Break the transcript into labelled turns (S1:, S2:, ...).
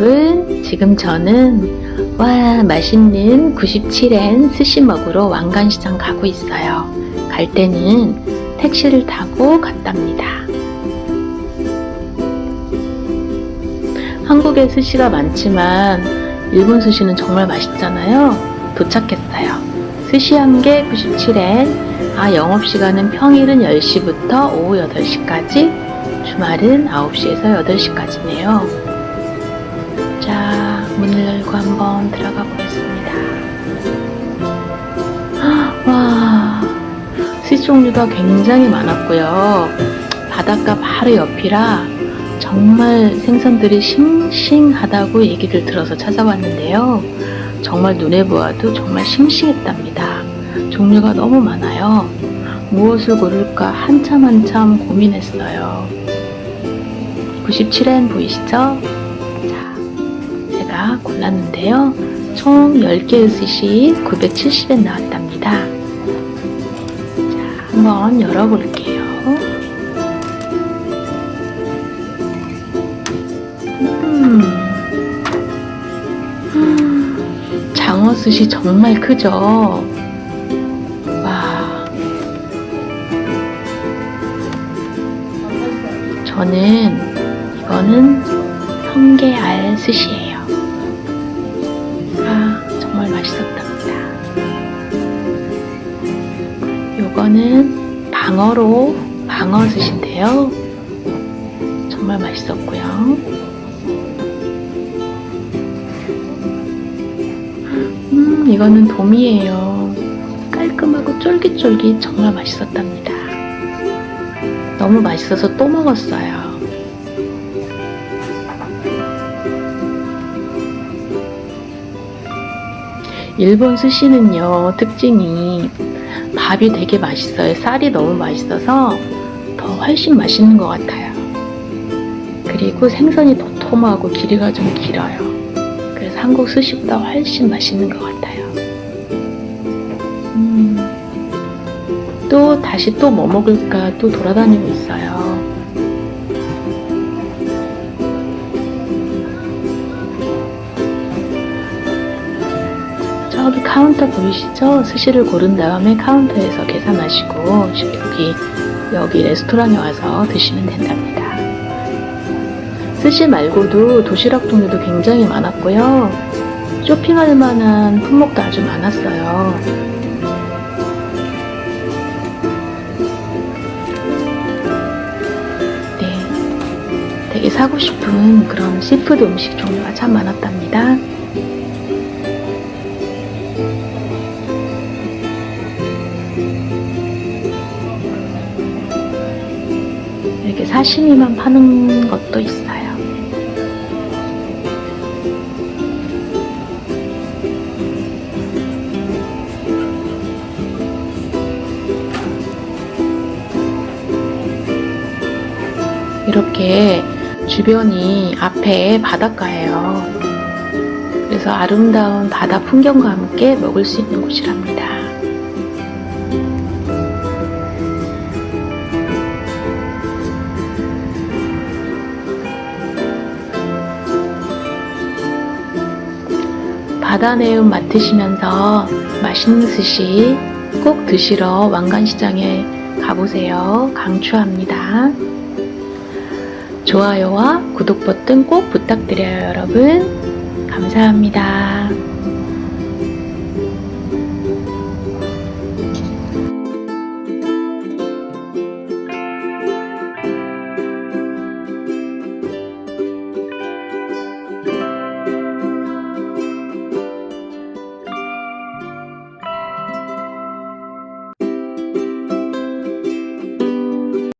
S1: 여러분, 지금 저는 와 맛있는 97엔 스시 먹으러 왕관시장 가고 있어요. 갈 때는 택시를 타고 갔답니다. 한국에 스시가 많지만 일본 스시는 정말 맛있잖아요. 도착했어요. 스시 한 개 97엔. 아, 영업시간은 평일은 10시부터 오후 8시까지, 주말은 9시에서 8시까지네요. 자, 문을 열고 한번 들어가 보겠습니다. 와, 스시 종류가 굉장히 많았고요. 바닷가 바로 옆이라 정말 생선들이 싱싱하다고 얘기를 들어서 찾아왔는데요. 정말 눈에 보아도 정말 싱싱했답니다. 종류가 너무 많아요. 무엇을 고를까 한참 한참 고민했어요. 97엔 보이시죠? 자, 제가 골랐는데요. 총 10개의 스시 970엔 나왔답니다. 자, 한번 열어볼게요. 음. 음, 장어 스시 정말 크죠? 와. 저는 이거는 성게알 스시예요. 맛있었답니다. 요거는 방어로 방어 스시인데요. 정말 맛있었고요. 음, 이거는 돔이에요. 깔끔하고 쫄깃쫄깃 정말 맛있었답니다. 너무 맛있어서 또 먹었어요. 일본 스시는요, 특징이 밥이 되게 맛있어요. 쌀이 너무 맛있어서 더 훨씬 맛있는 것 같아요. 그리고 생선이 도톰하고 길이가 좀 길어요. 그래서 한국 스시보다 훨씬 맛있는 것 같아요. 음, 또 다시 또 뭐 먹을까 또 돌아다니고 있어요. 저기 카운터 보이시죠? 스시를 고른 다음에 카운터에서 계산하시고 여기 여기 레스토랑에 와서 드시면 된답니다. 스시 말고도 도시락 종류도 굉장히 많았고요. 쇼핑할 만한 품목도 아주 많았어요. 네. 되게 사고 싶은 그런 시푸드 음식 종류가 참 많았답니다. 이렇게 사시미만 파는 것도 있어요. 이렇게 주변이 앞에 바닷가예요. 그래서 아름다운 바다 풍경과 함께 먹을 수 있는 곳이랍니다. 바다 내음 맡으시면서 맛있는 스시 꼭 드시러 왕관시장에 가보세요. 강추합니다. 좋아요와 구독 버튼 꼭 부탁드려요, 여러분. 감사합니다.